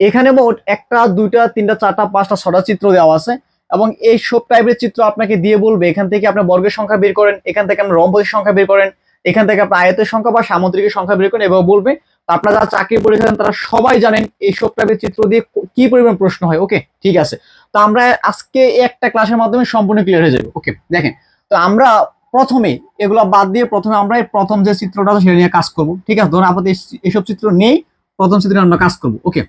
এখানে মোট একটা, দুইটা, তিনটা, চারটা, পাঁচটা ছটা চিত্র দেওয়া আছে এবং এই সব টাইপের চিত্র আপনাকে দিয়ে বলবে। এখান থেকে আপনার বর্গের সংখ্যা বের করেন, এখান থেকে আপনার রম্বসের সংখ্যা বের করেন, এখান থেকে আপনার আয়তের সংখ্যা বা সামুদ্রিকের সংখ্যা বের করেন এবং বলবে, আপনারা যারা চাকরি পরীক্ষা তারা সবাই জানেন এই সব টাইপের চিত্র দিয়ে কি পরিমাণ প্রশ্ন হয়। ওকে ঠিক আছে। তো আমরা আজকে একটা ক্লাসের মাধ্যমে সম্পূর্ণ ক্লিয়ার হয়ে যাবে। ওকে দেখেন। তো আমরা প্রথমে এগুলো বাদ দিয়ে প্রথমে আমরা প্রথম যে চিত্রটা সেটা নিয়ে কাজ করব। ঠিক আছে? ধরুন এই- এইসব চিত্র নেই, প্রথম চিত্র আমরা কাজ করব। ওকে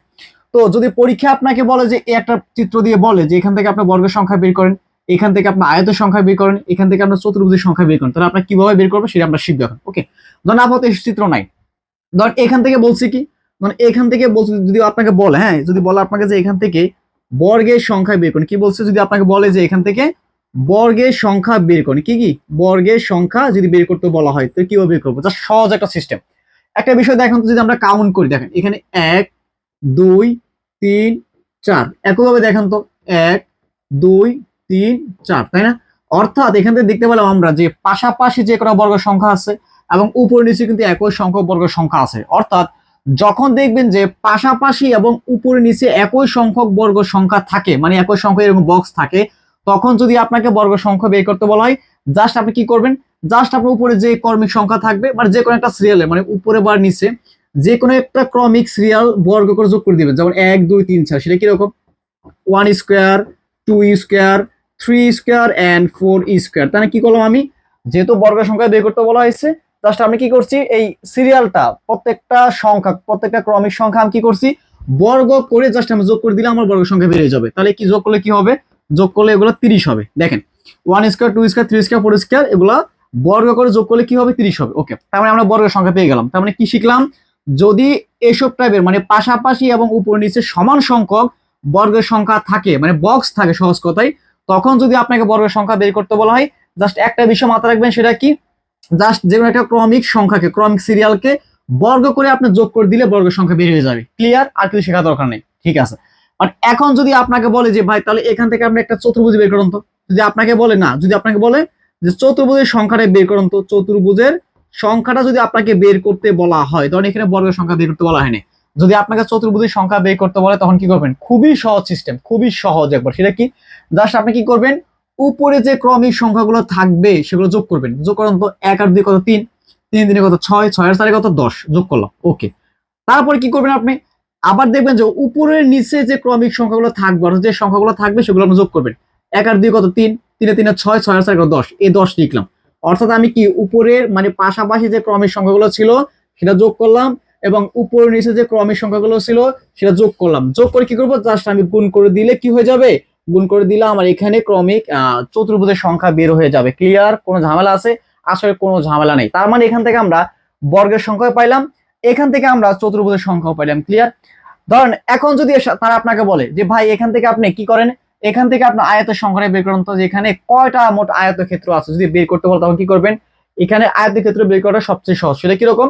তো যদি পরীক্ষা আপনাকে বলে যে একটা চিত্র দিয়ে বলে যে এখান থেকে আপনার বর্গের সংখ্যা বের করেন, এখান থেকে আপনার আয়তের সংখ্যা বের করেন, এখান থেকে আপনার চতুর্ভুজের সংখ্যা বের করেন, তাহলে আপনার কীভাবে বের করব সেটা আমরা শিখব এখন। ওকে ধরুন আপাতত চিত্র নাই। ধরুন এখান থেকে বলছি কি? ধরুন এখান থেকে বলছি যদি আপনাকে বলে হ্যাঁ যদি বলে আপনাকে যে এখান থেকে বর্গের সংখ্যা বের করেন, কি বলছে? যদি আপনাকে বলে যে এখান থেকে বর্গের সংখ্যা বের করেন, কি কি? বর্গের সংখ্যা যদি বের করতে বলা হয়, তো কীভাবে বের করব? জাস্ট সহজ একটা সিস্টেম একটা বিষয় দেখেন, যদি আমরা কাউন্ট করি, দেখেন, এখানে এক দুই, তিন, চার। একইভাবে দেখেন তো। এক, দুই, তিন, চার, তাই না? অর্থাৎ এখান থেকে দেখতে পেলাম আমরা যে পাশাপাশি যে কোনো বর্গ সংখ্যা আছে এবং উপর নিচে কিন্তু একই সংখ্যক বর্গ সংখ্যা আছে। অর্থাৎ যখন দেখবেন যে পাশাপাশি এবং উপরে নিচে একই সংখ্যক বর্গ সংখ্যা থাকে মানে একই সংখ্যক এরকম বক্স থাকে, তখন যদি আপনাকে বর্গ সংখ্যা বের করতে বলা হয় জাস্ট আপনি কি করবেন? জাস্ট আপনার উপরে যে কর্মিক সংখ্যা থাকবে মানে যে কোনো একটা সিরিয়ালে মানে উপরে বা নিচে যে কোনো একটা ক্রমিক সিরিয়াল বর্গ করে যোগ করে দিবেন। যেমন এক, দুই, তিন, চার, সেটা কীরকম? One square two square three square and four square তাহলে কি করলাম আমি? যেহেতু বর্গ সংখ্যা বের করতে বলা হয়েছে জাস্ট আমি কি করছি? এই সিরিয়ালটা প্রত্যেকটা সংখ্যা, প্রত্যেকটা ক্রমিক সংখ্যা আমি কি করছি? বর্গ করে জাস্ট আমি যোগ করে দিলে আমার বর্গ সংখ্যা বেড়ে যাবে। তাহলে কি যোগ করলে কি হবে? যোগ করলে এগুলো তিরিশ হবে। দেখেন one square two square three square four square এগুলো বর্গ করে যোগ করলে কি হবে? তিরিশ হবে। ওকে তার মানে আমরা বর্গের সংখ্যা পেয়ে গেলাম। তার মানে কি শিখলাম? যদি এসব টাইপের মানে পাশাপাশি এবং উপর নিচে সমান সংখ্যক বর্গের সংখ্যা থাকে মানে বক্স থাকে সহজ কথায়, তখন যদি আপনাকে বর্গের সংখ্যা বের করতে বলা হয় জাস্ট একটা বিষয় মাথায় রাখবেন সেটা কি? জাস্ট যে কোনো একটা ক্রমিক সংখ্যাকে, ক্রমিক সিরিয়ালকে বর্গ করে আপনি যোগ করে দিলে বর্গের সংখ্যা বের হয়ে যাবে। ক্লিয়ার আর কিছু শেখা দরকার নেই। ঠিক আছে। আর এখন যদি আপনাকে বলে যে, ভাই, তাহলে এখান থেকে আপনি একটা চতুর্ভুজ বের করুন তো। যদি আপনাকে বলে না, যদি আপনাকে বলে যে, চতুর্ভুজের সংখ্যাটা বের করুন তো, চতুর্ভুজের সংখ্যাটা যদি আপনাকে বের করতে বলা হয় তখন এখানে বর্গের সংখ্যা বের করতে বলা হয়নি। যদি আপনাকে চতুর্ভুজের সংখ্যা বের করতে বলে, তখন কি করবেন? খুবই সহজ সিস্টেম খুবই সহজ একবার। সেটা কি? জাস্ট আপনি কি করবেন? উপরে যে ক্রমিক সংখ্যাগুলো থাকবে, সেগুলো যোগ করবেন। যোগ করেন তো এক আর দুই কত তিন? তিন দিনে কত ছয়? ছয় আর চারে কত দশ? যোগ করলাম ওকে তারপরে কি করবেন আপনি? আবার দেখবেন যে উপরের নিচে যে ক্রমিক সংখ্যাগুলো থাকবে, অর্থাৎ যে সংখ্যাগুলো থাকবে, সেগুলো আপনি যোগ করবেন। এক আর দুই কত তিন? তিনে তিনে ছয় ছয় আর চারে কত দশ? এই দশ লিখলাম। অর্থাৎ আমি কি উপরের মানে পাশাপাশি যে ক্রমের সংখ্যাগুলো ছিল, সেটা যোগ করলাম এবং উপর নিচে যে ক্রমিক সংখ্যাগুলো ছিল, সেটা যোগ করলাম। যোগ করে কি করব? জাস্ট আমি গুণ করে দিলে কি হয়ে যাবে? গুণ করে দিলে আমার এখানে ক্রমিক চতুর্ভুজের সংখ্যা বের হয়ে যাবে। ক্লিয়ার কোনো ঝামেলা আছে? আসলে কোনো ঝামেলা নেই। তার মানে এখান থেকে আমরা বর্গের সংখ্যা পাইলাম। এখান থেকে আমরা চতুর্ভুজের সংখ্যাও পাইলাম। ক্লিয়ার ধরেন, এখন যদি তারা আপনাকে বলে যে, ভাই, এখান থেকে আপনি কি করেন? এখান থেকে আপনার আয়ত সংখ্যাটা বের করুন। তো এখানে কয়টা মোট আয়ত ক্ষেত্র আছে, যদি বের করতে বলে তখন কি করবেন? এখানে আয়ত ক্ষেত্র বের করা সবচেয়ে সহজ। সেটা কীরকম?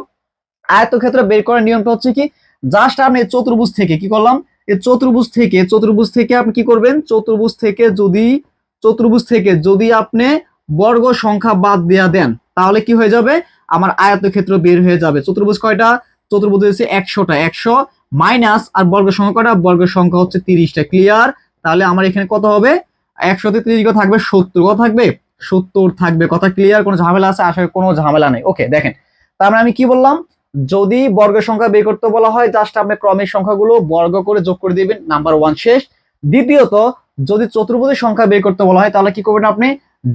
আয়তক্ষেত্র বের করার নিয়মটা হচ্ছে কি জাস্ট আপনি চতুর্ভুজ থেকে কি করলাম? এই চতুর্ভুজ থেকে চতুর্ভুজ থেকে আপনি কি করবেন? চতুর্ভুজ থেকে যদি, চতুর্ভুজ থেকে যদি আপনি বর্গ সংখ্যা বাদ দেয়া দেন, তাহলে কি হয়ে যাবে? আমার আয়তক্ষেত্র বের হয়ে যাবে। চতুর্ভুজ কয়টা? চতুর্ভুজ হচ্ছে একশোটা। একশো মাইনাস আর বর্গ সংখ্যা কয়টা বর্গের সংখ্যা হচ্ছে তিরিশটা। ক্লিয়ার তাহলে আমার এখানে কত হবে? একশোতে তিরিশ কত থাকবে, সত্তর কত থাকবে, সত্তর থাকবে। কথা ক্লিয়ার কোনো ঝামেলা আছে? আসলে কোনো ঝামেলা নেই। ওকে দেখেন। তার মানে আমি কি বললাম? যদি বর্গের সংখ্যা বের করতে বলা হয় জাস্ট আপনি ক্রমিক সংখ্যাগুলো বর্গ করে যোগ করে দিবেন নাম্বার ওয়ান শেষ। দ্বিতীয়ত, যদি চতুর্ভুজের সংখ্যা বের করতে বলা হয়, তাহলে কি করবেন আপনি?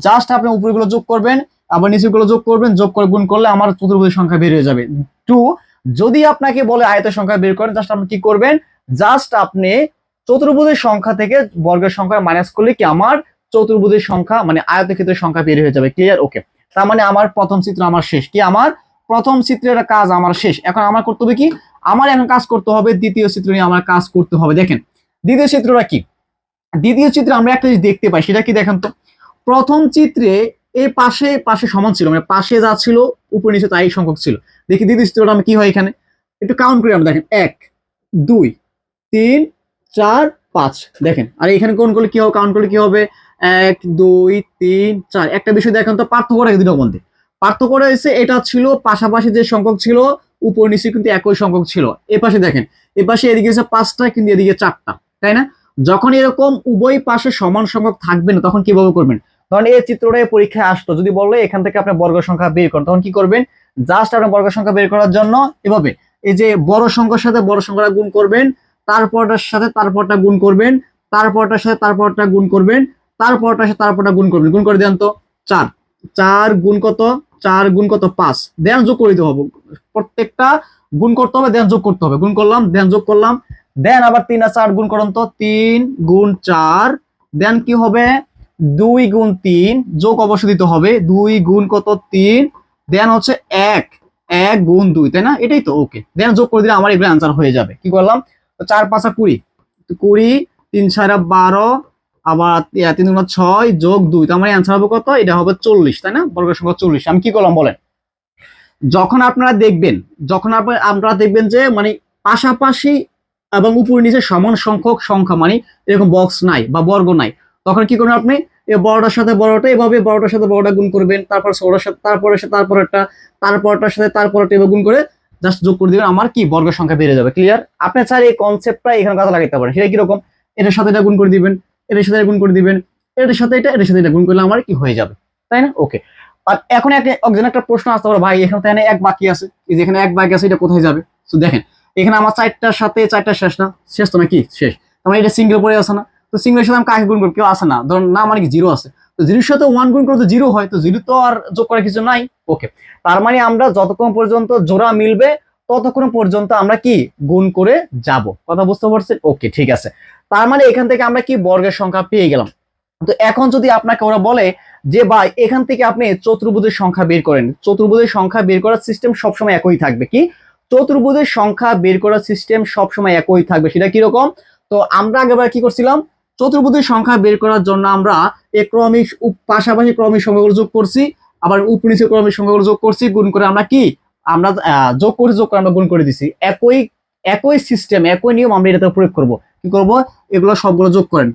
জাস্ট আপনি উপরগুলো যোগ করবেন, আবার নিচেগুলো যোগ করবেন, যোগ করে গুণ করলে আমার চতুর্ভুজের সংখ্যা বের হয়ে যাবে। টু যদি আপনাকে বলে আয়তের সংখ্যা বের করেন জাস্ট আপনি কি করবেন? জাস্ট আপনি চতুর্ভুজের সংখ্যা থেকে বর্গের সংখ্যা মাইনাস করলে কি আমার চতুর্ভুজের সংখ্যা মানে আয়তক্ষেত্রের সংখ্যা বের হয়ে যাবে। ক্লিয়ার ওকে তার মানে আমার প্রথম চিত্র আমার শেষ। কি আমার? প্রথম চিত্রের কাজ আমার শেষ। এখন আমার করতে হবে কি? আমার এখন কাজ করতে হবে দ্বিতীয় চিত্র নিয়ে আমার কাজ করতে হবে। দেখেন, দ্বিতীয় চিত্রটা কি? দ্বিতীয় চিত্রে আমরা একটা জিনিস দেখতে পাই, সেটা কি দেখেন তো? প্রথম চিত্রে এই পাশে পাশে সমান ছিল মানে পাশে যা ছিল, উপর নিচে তাই সংখ্যক ছিল। দেখি দ্বিতীয় চিত্রটা আমি কি হয় এখানে? একটু কাউন্ট করি আমরা দেখেন। এক, দুই, তিন চার, পাঁচ। দেখেন, আর এখানে কোন করলে কি হবে, কাউন্ট করলে কি হবে? এক, দুই, তিন, চার। একটা বিষয় দেখেন তো, পার্থক্য রাখে দুটো মধ্যে। পার্থক্য রয়েছে, এটা ছিল, পাশাপাশি যে সংখ্যক ছিল, উপর নিচে কিন্তু একই সংখ্যক ছিল। এ পাশে দেখেন, এ পাশে এদিকে হচ্ছে পাঁচটা, কিন্তু এদিকে চারটা, তাই না? যখন এরকম উভয় পাশে সমান সংখ্যক থাকবে না, তখন কীভাবে করবেন? ধরেন, এই চিত্রটা পরীক্ষায় আসতো, যদি বলল এখান থেকে আপনি বর্গ সংখ্যা বের করেন, তখন কি করবেন? জাস্ট আপনার বর্গ সংখ্যা বের করার জন্য, এভাবে। এই যে বড় সংখ্যার সাথে বড় সংখ্যাটা গুণ করবেন তারপরটার সাথে তারপরটা গুণ করবেন, তারপরটার সাথে তারপরটা গুণ করবেন, তারপরটার সাথে তারপরটা গুণ করবেন। গুণ করে দেন তো চার। চার গুণ কত? চার গুণ কত? পাঁচ। দেন যোগ করে দিতে হবে। প্রত্যেকটা গুণ করতে হবে, দেন যোগ করতে হবে। গুণ করলাম, দেন যোগ করলাম। দেন আবার তিন আর চার গুণ করুন তো তিন গুণ চার। দেন কি হবে? দুই গুণ তিন যোগ অবশ্য দিতে হবে। দুই গুণ কত? তিন। দেন হচ্ছে এক। এক গুণ দুই, তাই না? এটাই তো ওকে দেন যোগ করে দিলে আমার এগুলো অ্যান্সার হয়ে যাবে। কি করলাম? চার, পাঁচা কুড়ি। কুড়ি, তিন ছয়টা বারো, আবার তিন গুণ ছয় যোগ দুই তো আমার অ্যান্সার হবে কত? এটা হবে চল্লিশ, তাই না? বর্গ সংখ্যা চল্লিশ। আমি কি করলাম বলেন? যখন আপনারা দেখবেন, যখন আপনারা দেখবেন যে মানে পাশাপাশি এবং উপর নিচে সমান সংখ্যক সংখ্যা মানে এরকম বক্স নাই বা বর্গ নাই, তখন কি করবেন আপনি? বড়টার সাথে বড়টা, এভাবে বড়টার সাথে বড়টা গুণ করবেন, তারপর ছোটটার সাথে তারপরের সাথে তারপরেরটা তারপরটার সাথে তারপরটা এভাবে গুণ করে জাস্ট যোগ করে দিবেন, আমার কি বর্গ সংখ্যা বেড়ে যাবে ক্লিয়ার আপনি চাইলে এই কনসেপ্টটা এখানে কাজে লাগাইতে পারেন। সেটা কীরকম? এটার সাথে এটা গুণ করে দিবেন, এটার সাথে গুণ করে দিবেন, এটার সাথে এটা, এটার সাথে এটা গুণ করলে আমার কি হয়ে যাবে, তাই না? ওকে আর এখন একজন একটা প্রশ্ন আসতে পারে, ভাই, এখানে তো এক বাকি আছে। এই যে এখানে এক বাকি আছে, এটা কোথায় যাবে? তো দেখেন, এখানে আমার চারটার সাথে, চারটা শেষ না, শেষ তো নাকি? শেষ। আমার এটা সিঙ্গেল পড়ে আছে না। তো সিঙ্গেলের সাথে আমি কাকে গুণ করব? কেউ আসে না। ধরুন, না মানে কি জিরো আছে। তো জিরোর সাথে ওয়ান গুণ করলে তো জিরো হয়, তো জিরো তো আর যোগ করার কিছু নাই। ওকে তার মানে আমরা যতক্ষণ পর্যন্ত জোড়া মিলবে, ততক্ষণ পর্যন্ত আমরা কি? গুণ করে যাব। কথা বুঝতে পারছেন? ওকে ঠিক আছে। তার মানে এখান থেকে আমরা কি? বর্গের সংখ্যা পেয়ে গেলাম। তো এখন যদি আপনাকে ওরা বলে যে, ভাই, এখান থেকে আপনি চতুর্ভুজের সংখ্যা বের করেন। চতুর্ভুজের সংখ্যা বের করার সিস্টেম সবসময় একই থাকবে কি? চতুর্ভুজের সংখ্যা বের করার সিস্টেম সবসময় একই থাকবে। সেটা কীরকম? তো আমরা আগেবার কি করছিলাম? চতুর্ভুজের সংখ্যা বের করার জন্য আমরা এ ক্রমিক পাশাপাশি ক্রমিক সংখ্যাগুলো যোগ করছি, আবার উপনিচে ক্রমিক সংখ্যাগুলো যোগ করছি, গুণ করে আমরা কি? আমরা যোগ করে যোগ করে আমরা গুণ করে দিছি। একই একই সিস্টেম একই নিয়ম আমরা এটাতে প্রয়োগ করব। কি করব? এগুলো সবগুলো যোগ করেন।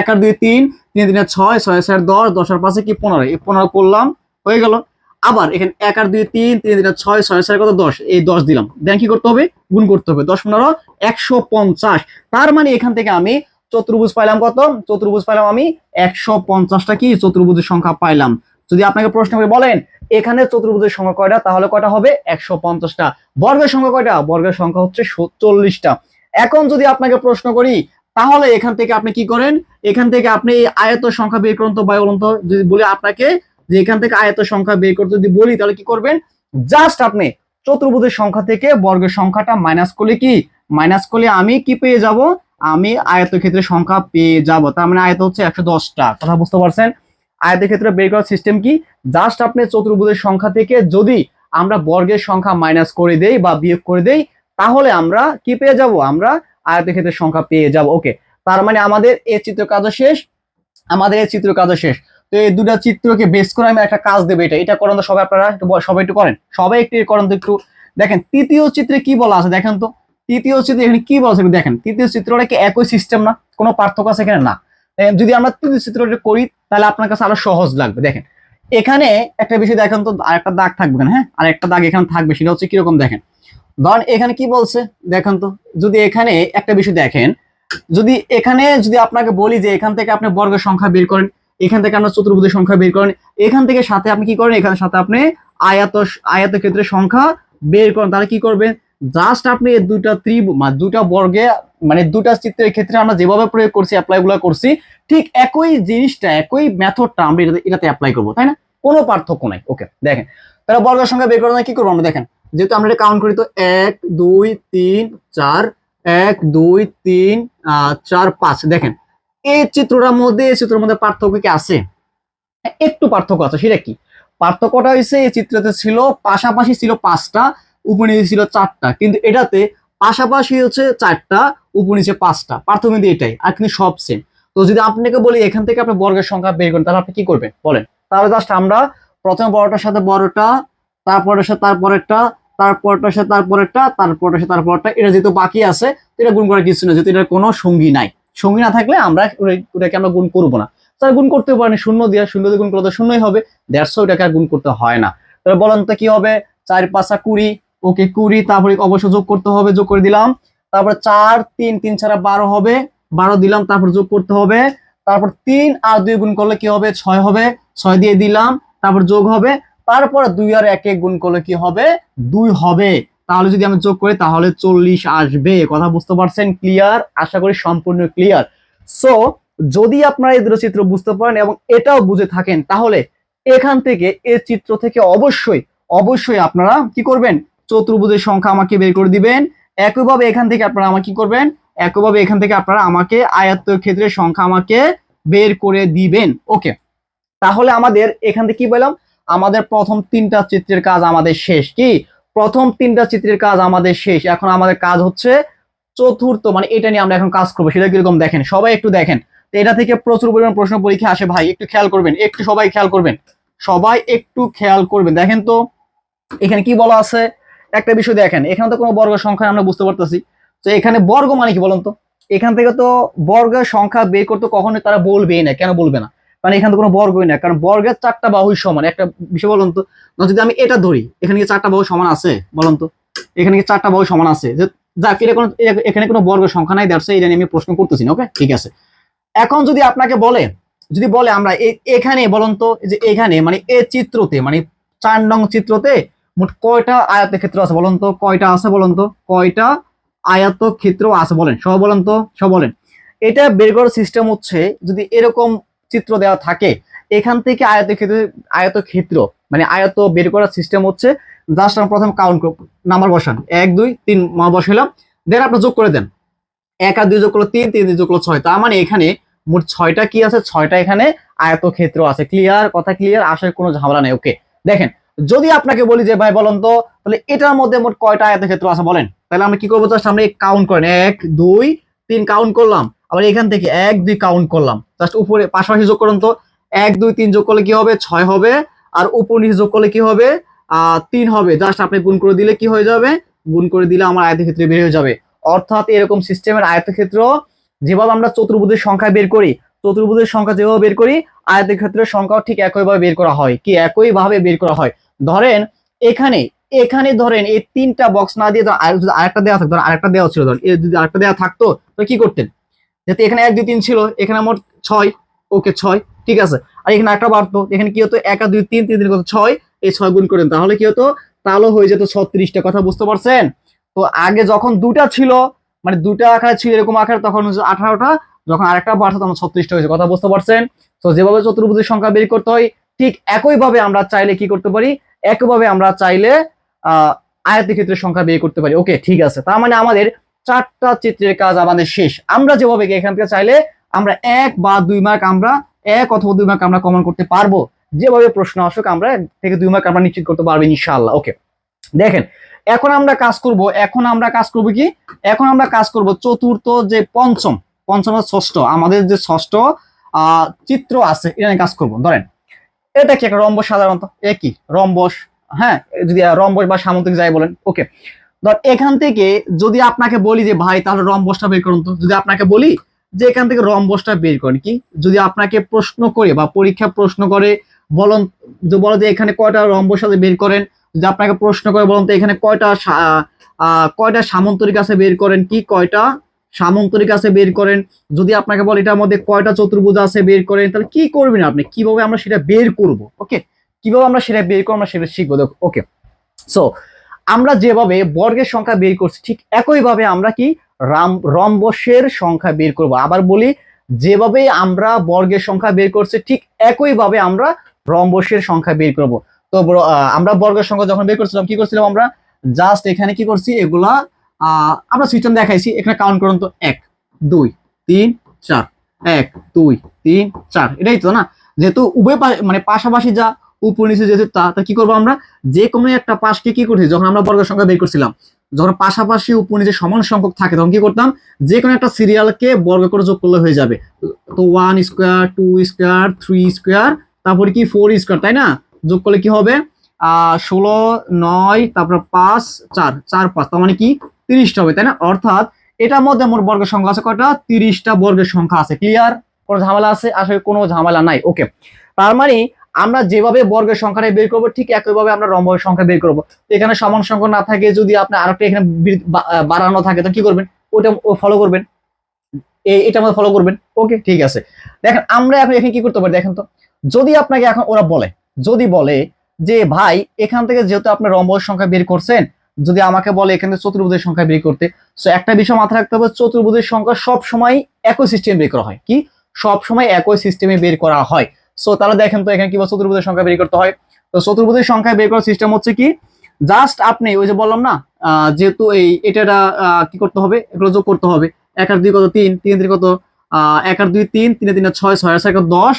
এক আর দুই তিন তিন তিনে ছয় ছয় চার দশ দশ আর পাঁচে কি? পনেরো। এই পনেরো করলাম, হয়ে গেল। আবার এখানে এক আর দুই তিন তিন তিনে ছয় ছয় চার কত? দশ। এই দশ দিলাম। দেন কি করতে হবে? গুণ করতে হবে। দশ পনেরো, একশো পঞ্চাশ। তার মানে এখান থেকে আমি চতুর্ভুজ পাইলাম কত? চতুর্ভুজ পাইলাম আমি একশো পঞ্চাশটা কি? চতুর্ভুজের সংখ্যা পাইলাম। যদি আপনাকে প্রশ্ন করে বলেন, এখানে চতুর্ভুজের সংখ্যা কয়টা? তাহলে কয়টা হবে? একশো পঞ্চাশটা। বর্গের সংখ্যা কয়টা? বর্গের সংখ্যা হচ্ছে চল্লিশটা। এখন যদি আপনাকে প্রশ্ন করি, তাহলে এখান থেকে আপনি কি করেন? এখান থেকে আপনি এই আয়ত সংখ্যা বের করুন তো যদি বলি আপনাকে, যে এখান থেকে আয়ত সংখ্যা বের করতে যদি বলি, তাহলে কি করবেন? জাস্ট আপনি চতুর্ভুজের সংখ্যা থেকে বর্গের সংখ্যাটা মাইনাস করলে কি? মাইনাস করলে আমি কি পেয়ে যাব? আমি আয়তক্ষেত্রের সংখ্যা পেয়ে যাব। তার মানে আয়ত হচ্ছে একশো দশটা। কথা বুঝতে পারছেন? আয়তক্ষেত্রে বের করার সিস্টেম কি? জাস্ট আপনি চতুর্ভুজের সংখ্যা থেকে যদি আমরা বর্গের সংখ্যা মাইনাস করে দেই বা বিয়োগ করে দেই, তাহলে আমরা কি পেয়ে যাব? আমরা আয়তক্ষেত্রের সংখ্যা পেয়ে যাব। ওকে তার মানে আমাদের এই চিত্র কাজও শেষ। আমাদের এই চিত্র কাজও শেষ। তো এই দুটা চিত্রকে বেস করে আমি একটা কাজ দেবো। এটা এটা করেন তো সবাই আপনারা? সবাই একটু করেন। সবাই একটু করেন তো একটু। দেখেন, তৃতীয় চিত্রে কি বলা আছে? দেখেন তো। তৃতীয় চিত্র এখানে কি বলা আছে একটু দেখেন, তৃতীয় চিত্রটা কি একই সিস্টেম না? কোনো পার্থক্য আছে এখানে? না। যদি আমরা তৃতীয় চিত্রটা করি, তাহলে আপনার কাছে আরও সহজ লাগবে। দেখেন, এখানে একটা বিষয় দেখেন তো, আর একটা দাগ থাকবে হ্যাঁ? আর একটা দাগ এখানে থাকবে, সেটা হচ্ছে কীরকম দেখেন? ধরেন এখানে কি বলছে? দেখেন তো, যদি এখানে একটা বিষয় দেখেন, যদি এখানে যদি আপনাকে বলি যে এখান থেকে আপনি বর্গের সংখ্যা বের করেন, এখান থেকে আপনার চতুর্ভুজের সংখ্যা বের করেন, এখান থেকে সাথে আপনি কি করেন? এখানে সাথে আপনি আয়াত আয়াত ক্ষেত্রের সংখ্যা বের করেন, তাহলে কি করবেন জাস্ট আপনি দুটা ত্রি মানে দুটা বর্গে মানে দুটা চিত্রের ক্ষেত্রে আমরা যেভাবে প্রয়োগ করছি অ্যাপ্লাই গুলো করছি, ঠিক একই জিনিসটা, একই মেথডটা আমরা এটাতে এটাতে অ্যাপ্লাই করব, তাই না? কোনো পার্থক্য নাই ওকে দেখেন। তাহলে বর্গের সংখ্যা বের করার কি করব আমরা, দেখেন? যেহেতু আমরা এটা কাউন্ট করি, তো এক, দুই, তিন, চার, এক, দুই, তিন চার, পাঁচ, দেখেন। এই চিত্রটার মধ্যে, এই চিত্রের মধ্যে পার্থক্য কি আছে? একটু পার্থক্য আছে, সেটা কি? পার্থক্যটা হয়েছে এই চিত্রতে ছিল, পাশাপাশি ছিল পাঁচটা উপনিচে ছিল চারটা, কিন্তু এটাতে পাশাপাশি হচ্ছে চারটা উপনিচে পাঁচটা। পার্থক্য কিন্তু এটাই, আর কিন্তু সব সেম তো যদি আপনাকে বলি, এখান থেকে আপনি বর্গের সংখ্যা বের করেন, তাহলে আপনি কি করবেন? বলেন। তাহলে জাস্ট আমরা প্রথমে বড়টার সাথে বড়টা, তারপরের সাথে তারপরেরটা, তারপরটার সাথে তারপরেরটা তারপরটার সাথে তারপরটা এটা যেহেতু বাকি আছে এটা গুণ করার কিছু না যেহেতু এটার কোনো সঙ্গী নাই। সঙ্গী না থাকলে আমরা ওটাকে আমরা গুণ করব না। তাহলে গুণ করতে পারেন, শূন্য দিয়ে শূন্য দিয়ে গুণ করলে তো শূন্যই হবে দেড়শো ওটাকে আর গুণ করতে হয় না। তাহলে বলেন তো কি হবে? চার পাঁচা কুড়ি ওকে কুড়ি, তারপরে অবশ্য যোগ করতে হবে, যোগ করে দিলাম। তারপর চার, তিন তিন ছাড়া বারো হবে, বারো দিলাম, তারপর যোগ করতে হবে। তারপর তিন আর দুই গুণ করলে কি হবে? ছয় হবে, ছয় দিয়ে দিলাম, তারপর যোগ হবে। তারপর দুই আর এক এক গুণ করলে কি হবে? দুই হবে। তাহলে যদি আমি যোগ করি, তাহলে চল্লিশ আসবে। কথা বুঝতে পারছেন? ক্লিয়ার আশা করি সম্পূর্ণ ক্লিয়ার সো যদি আপনারা এই চিত্র বুঝতে পারেন এবং এটাও বুঝে থাকেন, তাহলে এখান থেকে এই চিত্র থেকে অবশ্যই অবশ্যই আপনারা কি করবেন? চতুর্ভুজের সংখ্যা আমাকে বের করে দিবেন। একইভাবে এখান থেকে আপনারা আমাকে কি করবেন? একইভাবে এখান থেকে আপনারা আমাকে আয়ত্তের ক্ষেত্রের সংখ্যা আমাকে বের করে দিবেন। ওকে। তাহলে আমাদের এখান থেকে কি বললাম আমাদের প্রথম তিনটা চিত্রের কাজ আমাদের শেষ। কি? প্রথম তিনটা চিত্রের কাজ আমাদের শেষ। এখন আমাদের কাজ হচ্ছে চতুর্থ মানে এটা নিয়ে আমরা এখন কাজ করব। সেটা কীরকম দেখেন? সবাই একটু দেখেন। তো এটা থেকে প্রচুর পরিমাণ প্রশ্ন পরীক্ষা আসে। ভাই, একটু খেয়াল করবেন। একটু সবাই খেয়াল করবেন। সবাই একটু খেয়াল করবেন। দেখেন তো, এখানে কি বলা আছে? একটা বিষয় দেখেন, এখানে তো কোনো বর্গ সংখ্যা আমরা বুঝতে পারতেছি। তো এখানে বর্গ মানে কি বলুন তো? এখান থেকে তো বর্গের সংখ্যা বের করতে কখনোই তারা বলবেই না। কেন বলবে না? মানে এখানে তো কোনো বর্গই না। কারণ বর্গের চারটা বাহুই সমান। একটা বিষয় বলুন তো যদি আমি এটা ধরি, এখানে কি চারটা বাহু সমান আছে? বলুন তো, এখানে কি চারটা বাহু সমান আছে? যে যাক এটা কোনো এখানে কোনো বর্গ সংখ্যা নাই দ্যাটস এটা নিয়ে আমি প্রশ্ন করতেছি ওকে ঠিক আছে। এখন যদি আপনাকে বলে, যদি বলে আমরা এখানে বলুন তো, যে এখানে মানে এ চিত্রতে মানে চার নং চিত্রতে মোট কয়টা আয়ত ক্ষেত্র আছে বলুন তো? কয়টা আছে বলুন তো? কয়টা আয়ত ক্ষেত্র আছে বলেন? সব বলেন তো? সব বলেন। এটা বের করার সিস্টেম হচ্ছে যদি এরকম চিত্র দেওয়া থাকে, এখান থেকে আয়ত ক্ষেত্র আয়ত ক্ষেত্র মানে আয়ত বের করার সিস্টেম হচ্ছে জাস্ট আমরা প্রথম কাউন্ট নাম্বার বসান। এক, দুই, তিন, মা বসালাম দেন আপনি যোগ করে দেন। এক আর দুই যোগ করল তিন তিন, দুই যোগ করল ছয়। তার মানে এখানে মোট ছয়টা কি আছে? ছয়টা এখানে আয়ত ক্ষেত্র আছে। ক্লিয়ার কথা ক্লিয়ার আসার কোনো ঝামেলা নেই। ওকে দেখেন যদি আপনাকে বলি যে, ভাই, বলেন তো, তাহলে এটার মধ্যে মোট কয়টা আয়ত ক্ষেত্র আছে বলেন? তাহলে আমরা কি করব? জাস্ট আমরা কাউন্ট করেন। এক, দুই, তিন কাউন্ট করলাম। আবার এখান থেকে এক, দুই কাউন্ট করলাম। জাস্ট উপরে পাশাপাশি যোগ করুন তো। এক, দুই, তিন যোগ করলে কি হবে? ছয় হবে। আর উপর নিচে যোগ করলে কি হবে? তিন হবে। জাস্ট আপনি গুণ করে দিলে কি হয়ে যাবে? গুণ করে দিলে আমার আয়তক্ষেত্র বের হয়ে যাবে। অর্থাৎ এরকম সিস্টেমের আয়তক্ষেত্র যেভাবে আমরা চতুর্ভুজের সংখ্যা বের করি, চতুর্ভুজের সংখ্যা যেভাবে বের করি, আয়তক্ষেত্রের সংখ্যাও ঠিক একইভাবে বের করা হয়। কি একইভাবে বের করা হয়? ধরেন এখানে এখানে ধরেন এই তিনটা বক্স না দিয়ে যদি আরেকটা দেওয়া থাকতো আরেকটা দেওয়া ছিল ধর এ যদি আরেকটা দেওয়া থাকতো, তো কি করতেন? যাতে এখানে এক, দুই, তিন ছিল, এখানে মোট ছয়, ওকে ছয়, ঠিক আছে। আর এখানে একটা বাড়তো, এখানে কি হতো? এক দুই, তিন তিন তিন, কত? ছয়, এই ছয় গুণ করেন তাহলে কি হতো? তাহলে হয়ে যেত ছত্রিশটা, কথা বুঝতে পারছেন? তো আগে যখন দুটা ছিল মানে দুটা আকার ছিল এরকম আকার, তখন হচ্ছে আঠারোটা, যখন আরেকটা বাড়ছে তখন ছত্রিশটা হয়েছে, কথা বুঝতে পারছেন? তো যেভাবে চতুর্ভুজের সংখ্যা বের করতে হয়, ঠিক একইভাবে আমরা চাইলে কি করতে পারি? একইভাবে আমরা চাইলে আহ আয়ত্ত ক্ষেত্রের সংখ্যা বের করতে পারি। ওকে, ঠিক আছে। তার মানে আমাদের চারটা চিত্রের কাজ আমাদের শেষ। আমরা যেভাবে এখান থেকে চাইলে আমরা এক বা দুই মার্ক আমরা, এক অথবা দুই মার্ক আমরা কমন করতে পারব। যেভাবে প্রশ্ন আসুক, আমরা থেকে দুই মার্ক আমরা নিশ্চিত করতে পারব ইনশাল্লাহ ওকে, দেখেন, এখন আমরা কাজ করব, এখন আমরা কাজ করব কি? এখন আমরা কাজ করব চতুর্থ যে পঞ্চম পঞ্চম ষষ্ঠ। আমাদের যে ষষ্ঠ চিত্র আছে, এটা কাজ করব। ধরেন এটা কি একটা রম্বস সাধারণত? এ কি? রম্বস হ্যাঁ? যদি রম্বস বা সামুদ্রিক যাই বলেন, ওকে। ধর, এখান থেকে যদি আপনাকে বলি যে, ভাই, তাহলে রম্বসটা বের করুন তো। যদি আপনাকে বলি যে, এখান থেকে রম্বসটা বের করেন। কি? যদি আপনাকে প্রশ্ন করে বা পরীক্ষা প্রশ্ন করে, বলুন যে বলো যে, এখানে কয়টা রম্বস আছে বের করেন? যদি আপনাকে প্রশ্ন করে, বলুন তো এখানে কয়টা কয়টা সামন্তরিক আছে বের করেন? কি? কয়টা? সামন্তরিক আছে, বের করেন। যদি আপনাকে বলে এটার মধ্যে কয়টা চতুর্ভুজ আছে, বের করেন, তাহলে কি করবেন আপনি? কীভাবে আমরা সেটা বের করব? ওকে কীভাবে আমরা সেটা বের করব, আমরা সেটা শিখব। ওকে সো আমরা যেভাবে বর্গের সংখ্যা বের করছি, ঠিক একইভাবে আমরা কি রাম, রম্বসের সংখ্যা বের করব। আবার বলি, যেভাবে আমরা বর্গের সংখ্যা বের করছি, ঠিক একইভাবে আমরা রম্বসের সংখ্যা বের করব। তো, আমরা বর্গের সংখ্যা যখন বের করছিলাম, কি করছিলাম আমরা? জাস্ট এখানে কি করছি? এগুলা আমরা সিস্টেম দেখাইছি, এখানে কাউন্ট করুন তো, এক, দুই, তিন, চার, এক, দুই, তিন, চার, এটাই তো না? যেহেতু উভয় মানে পাশাপাশি যা উপর নিচে যেহেতু তা তা কি করব আমরা? যে কোনো একটা পাশকে কি করছি? যখন আমরা বর্গের সংখ্যা বের করছিলাম, যখন পাশাপাশি উপর নিচে সমান সংখ্যক থাকে, তখন কি করতাম? যে কোনো একটা সিরিয়ালকে বর্গ করে যোগ করলে হয়ে যাবে। তো one square two square three square তারপরে কি ফোর স্কোয়ার তাই না? যোগ করলে কি হবে? আহ ষোলো, নয়, তারপর পাঁচ, চার চার, পাঁচ, তার মানে কি? তিরিশটা হবে, তাই না? অর্থাৎ এটার মধ্যে মোট বর্গের সংখ্যা আছে কয়টা? তিরিশটা বর্গের সংখ্যা আছে ক্লিয়ার কোনো ঝামেলা আছে? আসলে কোনো ঝামেলা নাই ওকে তার মানে আমরা যেভাবে বর্গের সংখ্যাটা বের করব, ঠিক একইভাবে আমরা রম্বকের সংখ্যা বের করব। এখানে সমান সংখ্যা না থাকে, যদি আপনার আরেকটা এখানে বাড়ানো থাকে, তো কি করবেন? ওটা ফলো করবেন। এটা আমাদের ফলো করবেন ওকে ঠিক আছে। দেখেন, আমরা এখন এখানে কি করতে পারি, দেখেন তো। যদি আপনাকে এখন ওরা বলে, যদি বলে যে, ভাই, এখান থেকে যেহেতু আপনি রম্বকের সংখ্যা বের করছেন যদি আমাকে বলে এখানে চতুর্ভুজের সংখ্যা বের করতে সো একটা বিষয় মাথায় রাখতে হবে, চতুর্ভুজের সংখ্যা সব সময় একই সিস্টেমে বের করা হয়। কি? সব সময় একই সিস্টেমে বের করা হয়। সো তাহলে দেখেন তো এখানে কীভাবে চতুর্ভুজের সংখ্যা বের করতে হয়। তো চতুর্ভুজের সংখ্যা বের করার সিস্টেম হচ্ছে কি? জাস্ট আপনি ওই যে বললাম না যেহেতু এই এটা কি করতে হবে? এগুলো যোগ করতে হবে। এক আর দুই কত? তিন। তিন তিন কত? এক আর দুই তিন, তিনে তিনে ছয় ছয় ছয় দশ।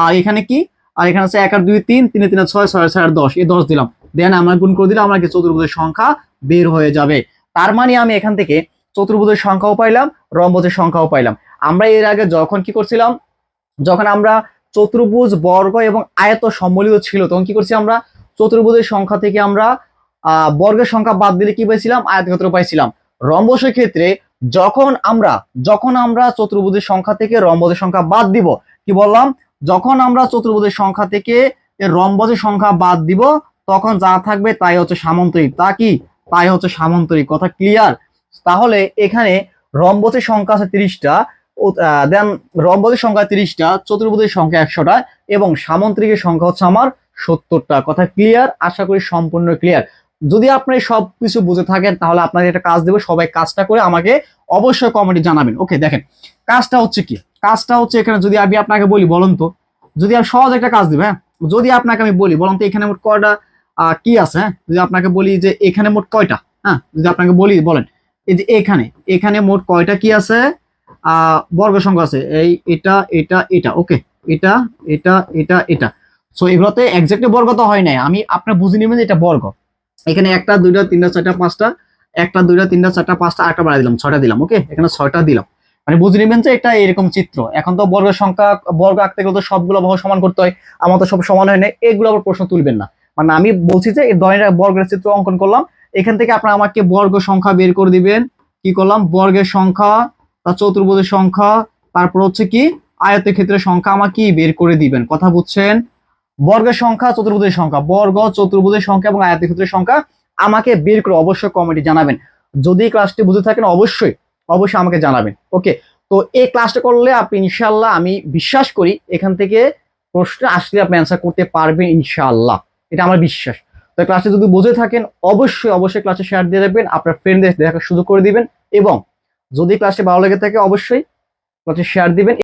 আর এখানে কি? আর এখানে আছে এক আর দুই তিন, তিনে তিনে ছয় ছয় ছয় আর দশ। এই দশ দিলাম। দেন আমরা গুণ করে দিলে আমরা চতুর্ভুজের সংখ্যা বের হয়ে যাবে। তার মানে আমি এখান থেকে চতুর্ভুজের সংখ্যাও পাইলাম, রম্বজের সংখ্যাও পাইলাম। আমরা এর আগে যখন কি করছিলাম, যখন আমরা চতুর্ভুজ বর্গ এবং আয়ত সম্মিলিত ছিল, তখন কি করছি আমরা? চতুর্ভুজের সংখ্যা থেকে আমরা বর্গের সংখ্যা বাদ দিলে কি পাইছিলাম? আয়তক্ষেত্র পাইছিলাম। রম্বসের ক্ষেত্রে যখন আমরা যখন আমরা চতুর্ভুজের সংখ্যা থেকে রম্বজের সংখ্যা বাদ দিব, কি বললাম? যখন আমরা চতুর্ভুজের সংখ্যা থেকে রম্বজের সংখ্যা বাদ দিব তখন যা থাকবে তাই হচ্ছে সামন্তরিক। তা কি? তাই হচ্ছে সামন্তরিক। কথা ক্লিয়ার তাহলে এখানে রম্বজের সংখ্যা আছে তিরিশটা। দেন রম্বজের সংখ্যা তিরিশটা চতুর্ভুজের সংখ্যা একশোটা এবং সামন্তরিকের সংখ্যা হচ্ছে আমার সত্তরটা। কথা ক্লিয়ার আশা করি সম্পূর্ণ ক্লিয়ার যদি আপনি সব কিছু বুঝে থাকেন তাহলে আপনাকে একটা কাজ দেবো। সবাই কাজটা করে আমাকে অবশ্যই কমেন্টে জানাবেন। ওকে দেখেন। কাজটা হচ্ছে কি? কাজটা হচ্ছে এখানে যদি আমি আপনাকে বলি বলুন তো। যদি আমি সহজ একটা কাজ দিব হ্যাঁ? যদি আপনাকে আমি বলি বলুন তো এখানে কয়টা? আহ, কি আছে হ্যাঁ? যদি আপনাকে বলি যে এখানে মোট কয়টা হ্যাঁ? যদি আপনাকে বলি, বলেন। এই যে এখানে এখানে মোট কয়টা কি আছে? বর্গ সংখ্যা আছে। এই, এটা এটা এটা, ওকে। এটা এটা এটা এটা। সো এগুলোতে এক্স্যাক্টলি বর্গ তো হয় নাই। আমি আপনার বুঝে নেবেন যে এটা বর্গ। এখানে একটা, দুইটা, তিনটা, চারটা, পাঁচটা, একটা, দুইটা, তিনটা, চারটা, পাঁচটা আরেকটা বাড়াই দিলাম, ছয়টা দিলাম, ওকে? এখানে ছয়টা দিলাম। মানে বুঝে নেবেন যে এটা এরকম চিত্র। এখন তো বর্গের সংখ্যা, বর্গ আঁকতে গেলে তো সবগুলো বাহু সমান করতে হয়। আমার তো সব সমান হয় না এগুলো আবার প্রশ্ন তুলবেন না। মানে আমি বলছি যে এই বর্গের চিত্র অঙ্কন করলাম। এখান থেকে আপনারা আমাকে বর্গ সংখ্যা বের করে দিবেন। কি করলাম? বর্গের সংখ্যা, তার চতুর্ভুজের সংখ্যা, তারপর হচ্ছে কি, আয়তের ক্ষেত্রে সংখ্যা আমাকে বের করে দিবেন। কথা বুঝছেন? বর্গের সংখ্যা, চতুর্ভুজের সংখ্যা। বর্গ, চতুর্ভুজের সংখ্যা এবং আয়তের ক্ষেত্রের সংখ্যা আমাকে বের করে অবশ্যই কমেন্টে জানাবেন। যদি ক্লাসটি বুঝে থাকেন, অবশ্যই অবশ্যই আমাকে জানাবেন। ওকে তো এই ক্লাসটা করলে আপনি ইনশাল্লাহ আমি বিশ্বাস করি এখান থেকে প্রশ্ন আসলে আপনি অ্যান্সার করতে পারবেন ইনশাআল্লাহ। এটা আমার বিশ্বাস। তো ক্লাসে যদি বুঝে থাকেন, অবশ্যই অবশ্যই ক্লাসে শেয়ার দিয়ে দেবেন আপনার ফ্রেন্ডদের দেখা সুযোগ করে দিবেন এবং যদি ক্লাসে ভালো লেগে থাকে, অবশ্যই ক্লাসে শেয়ার দিবেন।